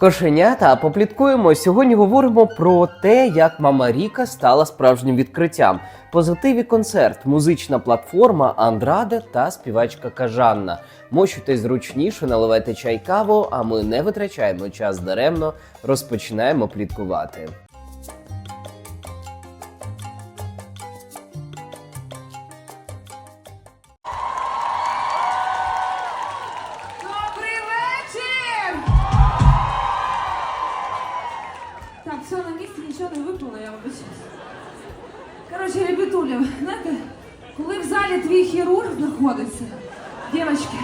Кошенята, попліткуємо. Сьогодні говоримо про те, як Мама Ріка стала справжнім відкриттям. Позитиві концерт, музична платформа Андраде та співачка Кажанна. Мощуйте зручніше, наливайте чай каву, а ми не витрачаємо час даремно, розпочинаємо пліткувати. Коротше, ребятуля, знаєте, коли в залі твій хірург знаходиться, дівчатки,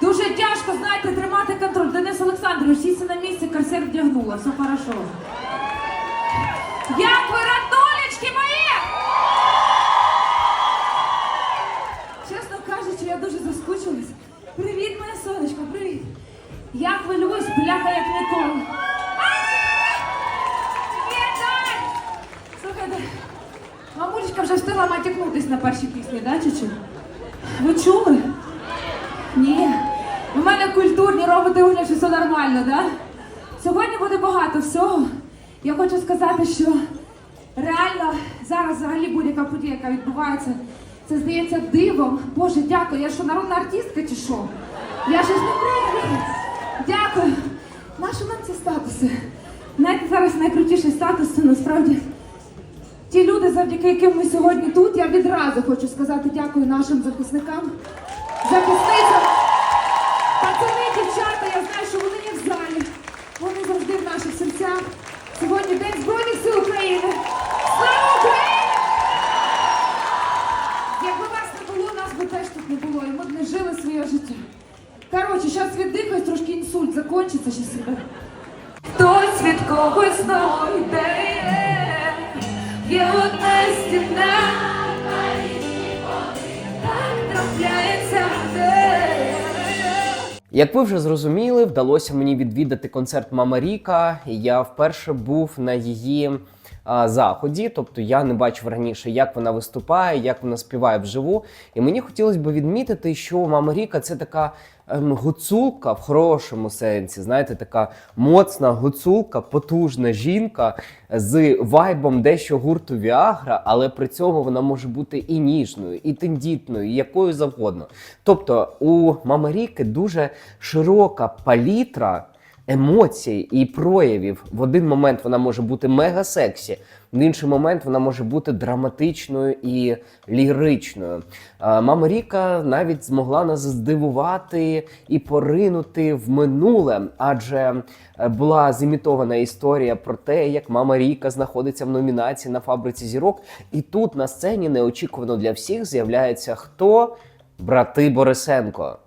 дуже тяжко, знаєте, тримати контроль. Денис Олександрович, сісти на місці, корсет вдягнула, все хорошо. Як ви, радолечки мої! Чесно кажучи, я дуже заскучилась. Привіт, моє сонечко, привіт. Я хвилююсь, бляха, як ніколи. А! Віталь! Слухайте, мамулечка вже встигла матякнутись на першій пісні, да, чуть-чуть? Ви чули? Ні. У мене культурні робите вигляд, що все нормально, да? Сьогодні буде багато всього. Я хочу сказати, що реально зараз взагалі будь-яка подія, яка відбувається, це здається дивом. Боже, дякую. Я що, народна артистка чи що? Я щось не прийду. Дякую. Нащо нам ці статуси? Знаєте, зараз найкрутіший статус це насправді ті люди, завдяки яким ми сьогодні тут. Я відразу хочу сказати дякую нашим захисникам, захисницям. Як ви вже зрозуміли, вдалося мені відвідати концерт Мама Ріка. Я вперше був на її а, заході, тобто я не бачив раніше, як вона виступає, як вона співає вживу. І мені хотілося б відмітити, що Мама Ріка це така гуцулка в хорошому сенсі. Знаєте, така моцна гуцулка, потужна жінка з вайбом дещо гурту Віагра, але при цьому вона може бути і ніжною, і тендітною, і якою завгодно. Тобто у Мамаріки дуже широка палітра емоцій і проявів. В один момент вона може бути мега сексі, в інший момент вона може бути драматичною і ліричною. Мама Ріка навіть змогла нас здивувати і поринути в минуле, адже е, була зімітована історія про те, як Мама Ріка знаходиться в номінації на фабриці зірок. І тут на сцені неочікувано для всіх з'являється хто? Брати Борисенко.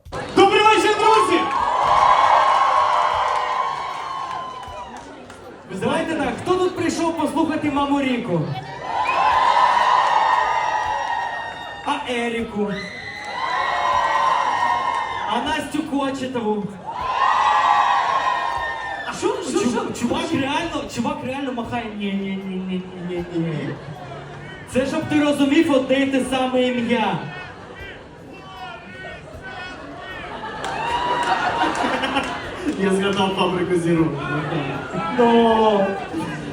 маму Ріку? А Еріку? А Настю Кочетову? А що, що, що? Чувак реально, чувак реально махає. Ні, ні, ні, ні, ні, ні, ні. Це щоб ти розумів одне й те саме ім'я. Я згадав фабрику зірок. Ну,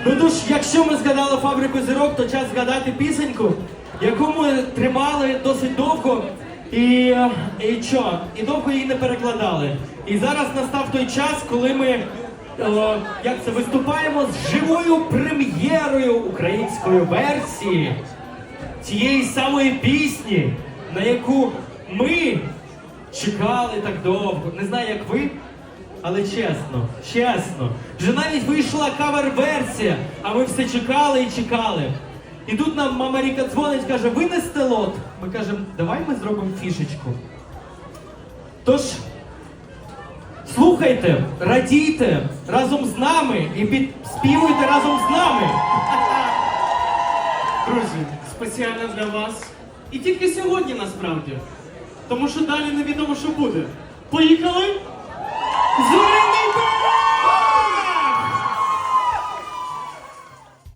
ну тож, якщо ми згадали фабрику зірок, то час згадати пісеньку, яку ми тримали досить довго і, і що? І довго її не перекладали. І зараз настав той час, коли ми е, як це виступаємо з живою прем'єрою української версії цієї самої пісні, на яку ми чекали так довго. Не знаю, як ви. Але чесно, чесно, вже навіть вийшла кавер-версія, а ми все чекали і чекали. І тут нам мама Ріка дзвонить, каже, винести лот. Ми кажемо, давай ми зробимо фішечку. Тож, слухайте, радійте разом з нами і підспівуйте разом з нами. Друзі, спеціально для вас. І тільки сьогодні насправді. Тому що далі невідомо, що буде. Поїхали!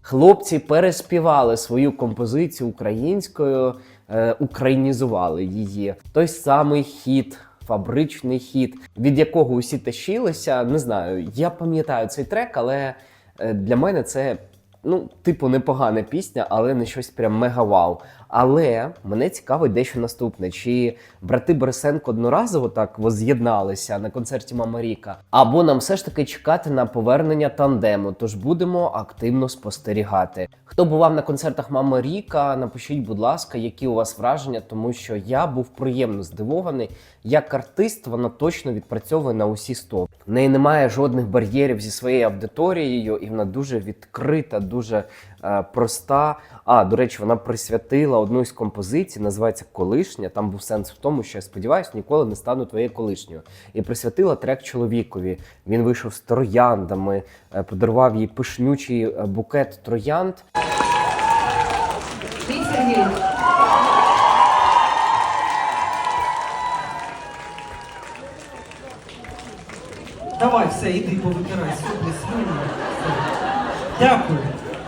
Хлопці переспівали свою композицію українською, е, українізували її. Той самий хіт фабричний хіт, від якого усі тащилися. Не знаю, я пам'ятаю цей трек, але е, для мене це. Ну, типу, непогана пісня, але не щось прям мега-вау. Але мене цікавить дещо наступне: чи брати Борисенко одноразово так воз'єдналися на концерті Мама Ріка, або нам все ж таки чекати на повернення тандему. Тож будемо активно спостерігати. Хто бував на концертах Мама Ріка, напишіть, будь ласка, які у вас враження, тому що я був приємно здивований. Як артист, вона точно відпрацьовує на усі 100. В неї немає жодних бар'єрів зі своєю аудиторією, і вона дуже відкрита, дуже проста. А до речі, вона присвятила одну із композицій, називається Колишня. Там був сенс в тому, що я сподіваюся, ніколи не стану твоєю колишньою. І присвятила трек чоловікові. Він вийшов з трояндами, е, подарував їй пишнючий е, букет троянд. Давай, все, іди повитирай слюні. Дякую,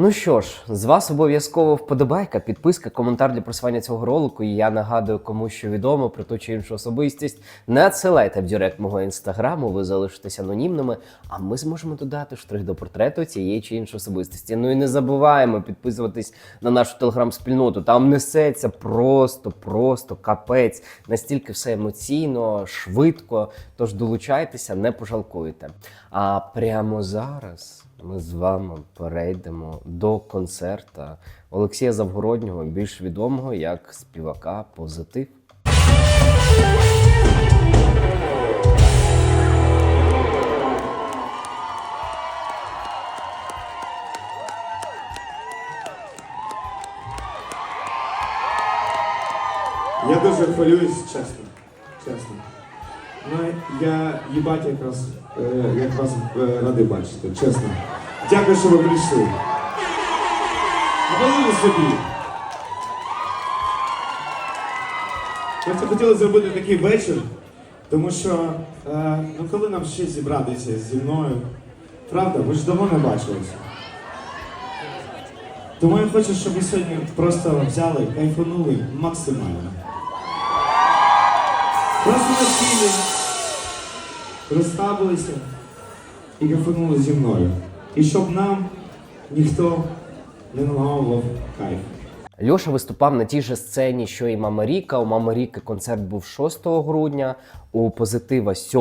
Ну що ж, з вас обов'язково вподобайка, підписка, коментар для просування цього ролику. І я нагадую, кому що відомо про ту чи іншу особистість. Надсилайте в директ мого інстаграму, ви залишитесь анонімними, а ми зможемо додати штрих до портрету цієї чи іншої особистості. Ну і не забуваємо підписуватись на нашу телеграм-спільноту. Там несеться просто, просто капець. Настільки все емоційно, швидко. Тож долучайтеся, не пожалкуєте. А прямо зараз. Ми з вами перейдемо до концерта Олексія Завгороднього, більш відомого як співака Позитив. Я дуже хвилююсь, чесно. Чесно. Ну, я їбать якраз, е, якраз е, радий бачити, чесно. Дякую, що ви прийшли. Хвилину собі. Ми це хотіли зробити такий вечір, тому що е, ну коли нам ще зібратися зі мною, правда, ви ж давно не бачилися. Тому я хочу, щоб ви сьогодні просто взяли, кайфанули максимально. Просто на розставилися і кайфанули зі мною. І щоб нам ніхто не наламував кайф. Льоша виступав на тій же сцені, що і Мама Ріка. У Мама Ріки концерт був 6 грудня, у позитива 7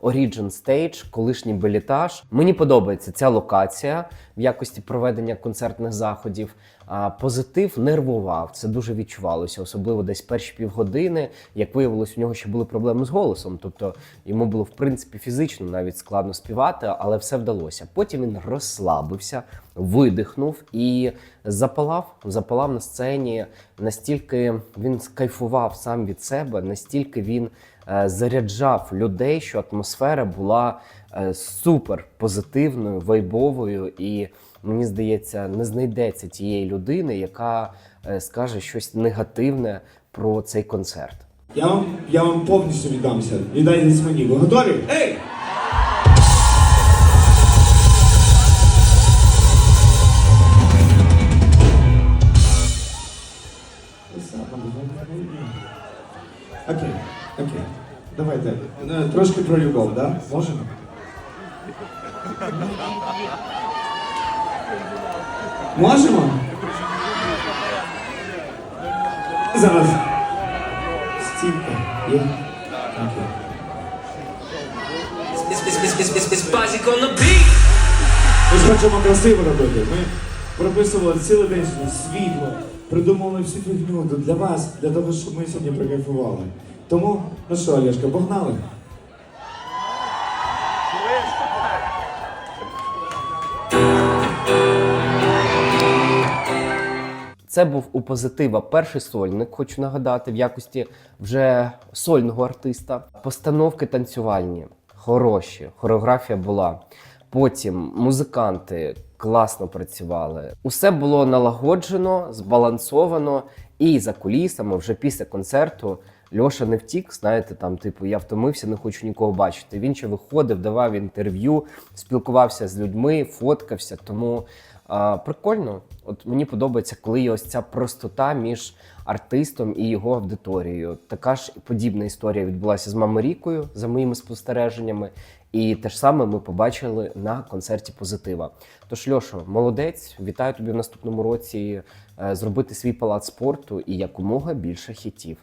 Origin Stage, колишній белітаж. Мені подобається ця локація в якості проведення концертних заходів. А позитив нервував, це дуже відчувалося, особливо десь перші півгодини. Як виявилось, у нього ще були проблеми з голосом. Тобто йому було в принципі фізично навіть складно співати, але все вдалося. Потім він розслабився, видихнув і запалав, запалав на сцені. Настільки він скайфував сам від себе, настільки він заряджав людей, що атмосфера була е, супер позитивною, вайбовою, і мені здається, не знайдеться тієї людини, яка е, скаже щось негативне про цей концерт. Я вам, я вам повністю віддамся. Віддайте мені. Ви готові? Ей! Трошки про любов, да? Можемо? Можемо? Зараз. Стільки. Є? Ми ж хочемо красиво робити. Ми прописували цілий день світло, придумали всю фігню для вас, для того, щоб ми сьогодні прикайфували. Тому, ну що, Олешка, погнали? Це був у позитива перший сольник, хочу нагадати, в якості вже сольного артиста. Постановки танцювальні, хороші, хореографія була. Потім музиканти класно працювали. Усе було налагоджено, збалансовано, і за кулісами, вже після концерту, Льоша не втік. Знаєте, там, типу, я втомився, не хочу нікого бачити. Він ще виходив, давав інтерв'ю, спілкувався з людьми, фоткався. Тому а, прикольно. От мені подобається, коли є ось ця простота між артистом і його аудиторією. Така ж подібна історія відбулася з Маморікою, за моїми спостереженнями. І те ж саме ми побачили на концерті позитива. Тож, Льошо, молодець, вітаю тобі в наступному році е, зробити свій палац спорту і якомога більше хітів.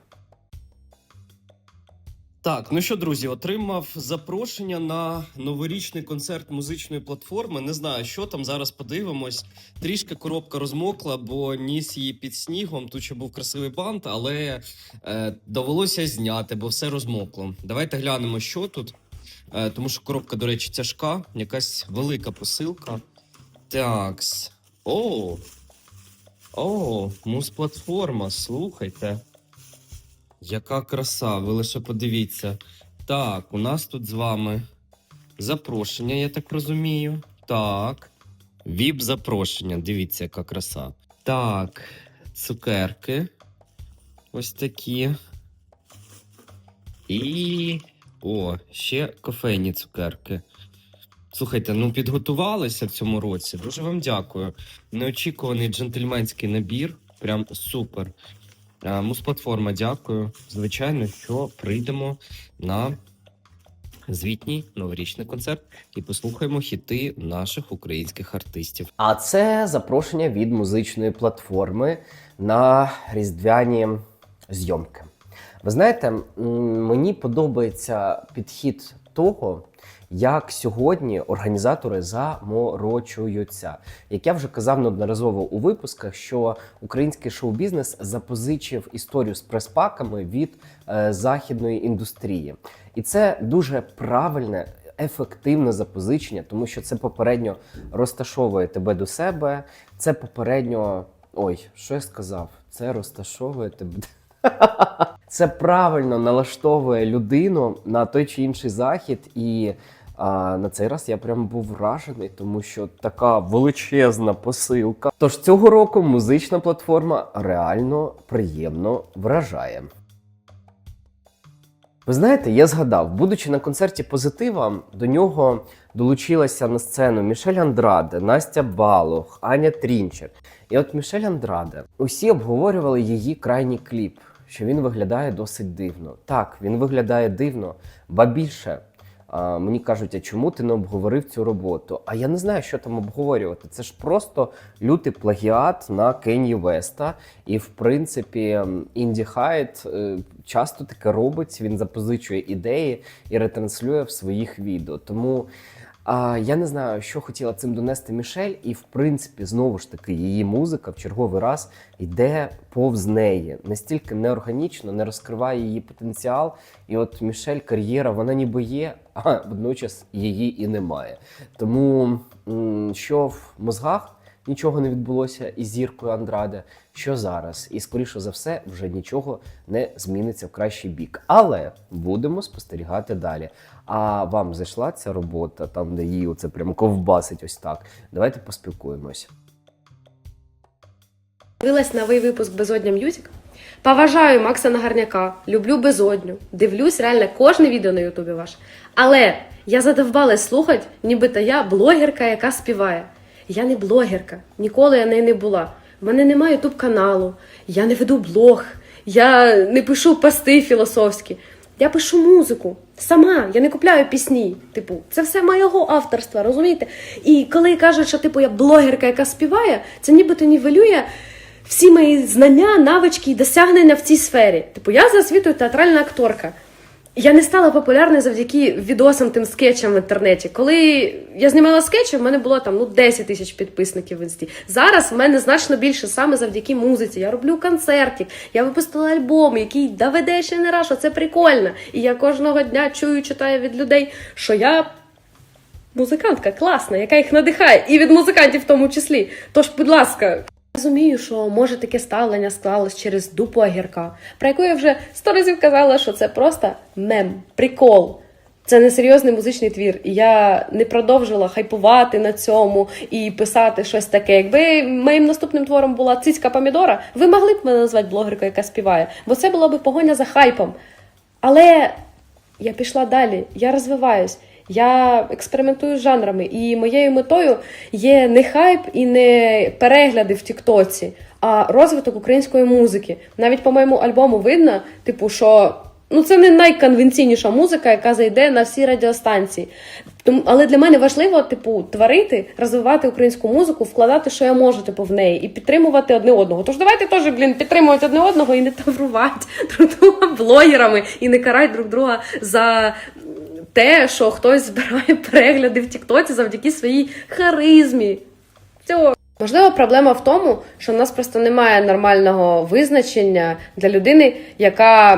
Так, ну що, друзі, отримав запрошення на новорічний концерт музичної платформи. Не знаю, що там зараз подивимось. Трішки коробка розмокла, бо ніс її під снігом. Тут ще був красивий бант, але е, довелося зняти, бо все розмокло. Давайте глянемо, що тут. Е, тому що коробка, до речі, тяжка, якась велика посилка. Такс. О! О, муз-платформа, слухайте. Яка краса, ви лише подивіться. Так, у нас тут з вами запрошення, я так розумію. Так. Віп запрошення. Дивіться, яка краса. Так, цукерки. Ось такі. І. О, ще кофейні цукерки. Слухайте, ну підготувалися в цьому році. Дуже вам дякую. Неочікуваний джентльменський набір. Прям супер. Е, Муз-платформа, дякую. Звичайно, що прийдемо на звітній новорічний концерт і послухаємо хіти наших українських артистів. А це запрошення від музичної платформи на різдвяні зйомки. Ви знаєте, мені подобається підхід того, як сьогодні організатори заморочуються. Як я вже казав неодноразово у випусках, що український шоу-бізнес запозичив історію з прес-паками від е, західної індустрії. І це дуже правильне, ефективне запозичення, тому що це попередньо розташовує тебе до себе. Це попередньо. Ой, що я сказав? Це розташовує тебе. Це правильно налаштовує людину на той чи інший захід, і а, на цей раз я прям був вражений, тому що така величезна посилка. Тож цього року музична платформа реально приємно вражає. Ви знаєте, я згадав, будучи на концерті позитива, до нього долучилася на сцену Мішель Андраде, Настя Балох, Аня Трінчер. І от Мішель Андраде, усі обговорювали її крайній кліп, що він виглядає досить дивно. Так, він виглядає дивно, ба більше. А, мені кажуть, а чому ти не обговорив цю роботу? А я не знаю, що там обговорювати. Це ж просто лютий плагіат на Кенні Веста. І, в принципі, Інді Хайт е, часто таке робить. Він запозичує ідеї і ретранслює в своїх відео. Тому я не знаю, що хотіла цим донести Мішель, і в принципі, знову ж таки, її музика в черговий раз йде повз неї. Настільки неорганічно, не розкриває її потенціал. І от Мішель кар'єра, вона ніби є, а водночас її і немає. Тому що в мозгах нічого не відбулося із зіркою Андраде, що зараз, і скоріше за все, вже нічого не зміниться в кращий бік. Але будемо спостерігати далі. А вам зайшла ця робота, там де її оце прям ковбасить ось так. Давайте поспілкуємося. Дивилась новий випуск Безодня М'юзік. Поважаю Макса Нагарняка, люблю безодню. Дивлюсь реально кожне відео на Ютубі ваше. Але я задовбалась слухати, нібито я блогерка, яка співає. Я не блогерка, ніколи я нею не була. У мене немає ютуб каналу, я не веду блог, я не пишу пости філософські. Я пишу музику сама, я не купляю пісні. Типу, це все моєго авторства, розумієте? І коли кажуть, що типу я блогерка, яка співає, це нібито нівелює всі мої знання, навички і досягнення в цій сфері. Типу, я за освітою театральна акторка. Я не стала популярною завдяки відосам тим скетчам в інтернеті. Коли я знімала скетчі, в мене було там ну 10 тисяч підписників в інсті. Зараз в мене значно більше саме завдяки музиці. Я роблю концертик, я випустила альбом, який доведе ще не раз, що це прикольно. І я кожного дня чую, читаю від людей, що я музикантка класна, яка їх надихає, і від музикантів в тому числі. Тож, будь ласка. Розумію, що може таке ставлення склалось через дупу огірка, про яку я вже сто разів казала, що це просто мем, прикол. Це не серйозний музичний твір, і я не продовжила хайпувати на цьому і писати щось таке. Якби моїм наступним твором була цицька помідора, ви могли б мене назвати блогеркою, яка співає, бо це була б погоня за хайпом. Але я пішла далі, я розвиваюсь, я експериментую з жанрами, і моєю метою є не хайп і не перегляди в Тіктоці, а розвиток української музики. Навіть по моєму альбому видно, типу, що ну це не найконвенційніша музика, яка зайде на всі радіостанції. Тому, але для мене важливо, типу, творити, розвивати українську музику, вкладати, що я можу, типу, в неї, і підтримувати одне одного. Тож давайте теж, блін, підтримувати одне одного і не таврувати друг друга блогерами, і не карати друг друга за те, що хтось збирає перегляди в Тіктоці завдяки своїй харизмі. Цього. Можливо, проблема в тому, що в нас просто немає нормального визначення для людини, яка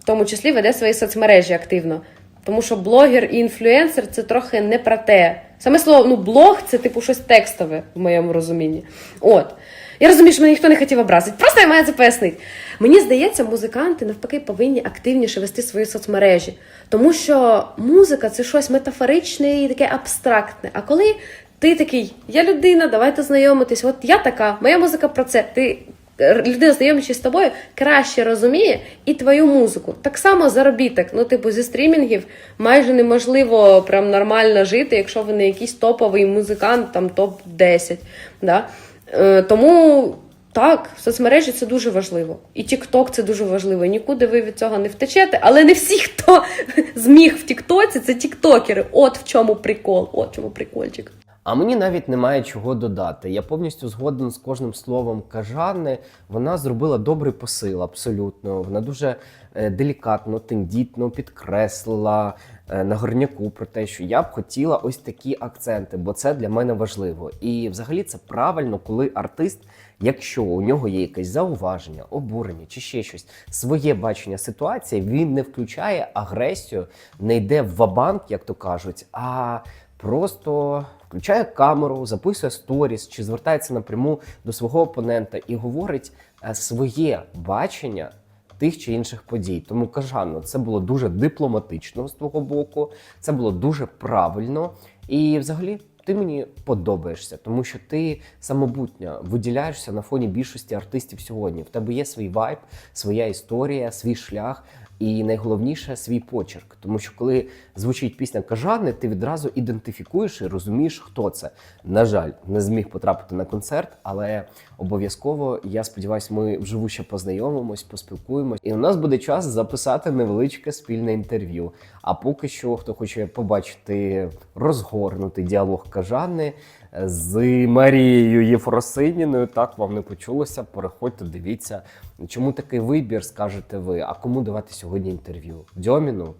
в тому числі веде свої соцмережі активно. Тому що блогер і інфлюенсер це трохи не про те. Саме слово ну, блог це типу щось текстове в моєму розумінні. От. Я розумію, що мене ніхто не хотів образити. Просто я маю це пояснити. Мені здається, музиканти навпаки повинні активніше вести свої соцмережі. Тому що музика це щось метафоричне і таке абстрактне. А коли ти такий, я людина, давайте знайомитись, от я така, моя музика про це. Ти е, людина, знайомичись з тобою, краще розуміє і твою музику. Так само заробіток. Ну, типу, зі стрімінгів майже неможливо прям нормально жити, якщо ви не якийсь топовий музикант, там топ-10. Да? Е, тому так, соцмережі це дуже важливо. І Тікток це дуже важливо. Нікуди ви від цього не втечете, але не всі, хто зміг в Тіктоці, це тіктокери. От в чому прикол, от в чому прикольчик. А мені навіть немає чого додати. Я повністю згоден з кожним словом кажани. Вона зробила добрий посил, абсолютно. Вона дуже е, делікатно, тендітно підкреслила е, на горняку про те, що я б хотіла ось такі акценти, бо це для мене важливо. І взагалі це правильно, коли артист, якщо у нього є якесь зауваження, обурення чи ще щось, своє бачення ситуації, він не включає агресію, не йде в вабанк, як то кажуть, а просто включає камеру, записує сторіс чи звертається напряму до свого опонента і говорить е, своє бачення тих чи інших подій. Тому кажано, це було дуже дипломатично з твого боку, це було дуже правильно. І взагалі ти мені подобаєшся, тому що ти самобутня виділяєшся на фоні більшості артистів сьогодні. В тебе є свій вайб, своя історія, свій шлях. І найголовніше свій почерк. Тому що коли звучить пісня Кажани, ти відразу ідентифікуєш і розумієш, хто це. На жаль, не зміг потрапити на концерт, але обов'язково я сподіваюся, ми вживу ще познайомимось, поспілкуємось, і у нас буде час записати невеличке спільне інтерв'ю. А поки що, хто хоче побачити розгорнутий діалог Кажани з Марією Єфросиніною, так вам не почулося. Переходьте, дивіться. Чому такий вибір, скажете ви? А кому давати сьогодні інтерв'ю? Дьоміну?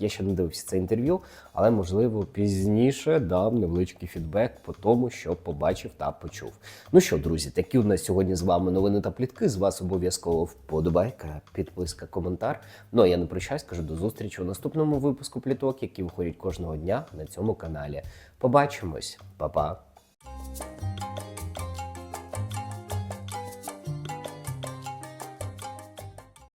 Я ще не дивився це інтерв'ю, але можливо пізніше дам невеличкий фідбек по тому, що побачив та почув. Ну що, друзі, такі у нас сьогодні з вами новини та плітки. З вас обов'язково вподобайка, підписка, коментар. Ну а я не прощаюсь, кажу до зустрічі у наступному випуску пліток, які виходять кожного дня на цьому каналі. Побачимось, Па-па!